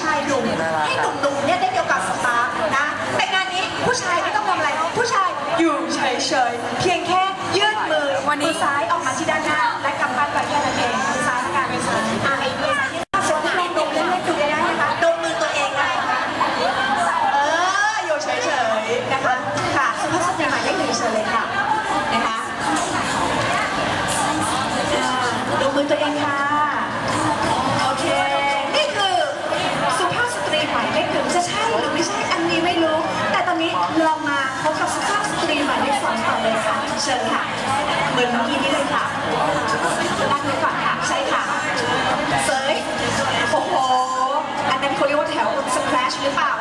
ชายหนุ่มให้หนุ่มๆเนี่ยได้เกี่ยวกับสตาร์นะ แต่งานนี้ผู้ชายไม่ต้องทำอะไร ผู้ชายอยู่เฉยๆ เพียงแค่ยื่นมือวันนี้มือซ้ายออกมาที่ด้านหน้า และกำปั้นไปแค่นั้นเองมือซ้ายละกันมือซ้ายอะไอ้มือซ้ายที่สวมลองดมเล่นๆดูได้นะคะดมมือตัวเองนะคะเอออยู่เฉยๆนะคะค่ะสุภาพสตรีหมายเลขหนึ่งเชิญเลยค่ะนะคะดูมือตัวเองค่ะ นี้ไม่รู้ แต่ตอนนี้ลองมาพบกับสภาพสตรีหมายเลขสองต่อเลยค่ะ เชิญค่ะเหมือนเมื่อกี้นี่เลยค่ะรับนนี้ก่อนค่ะ ใช่ค่ะเซยโอ้โห อันนั้นเขาเรียกว่าแถวสแครชหรือเปล่า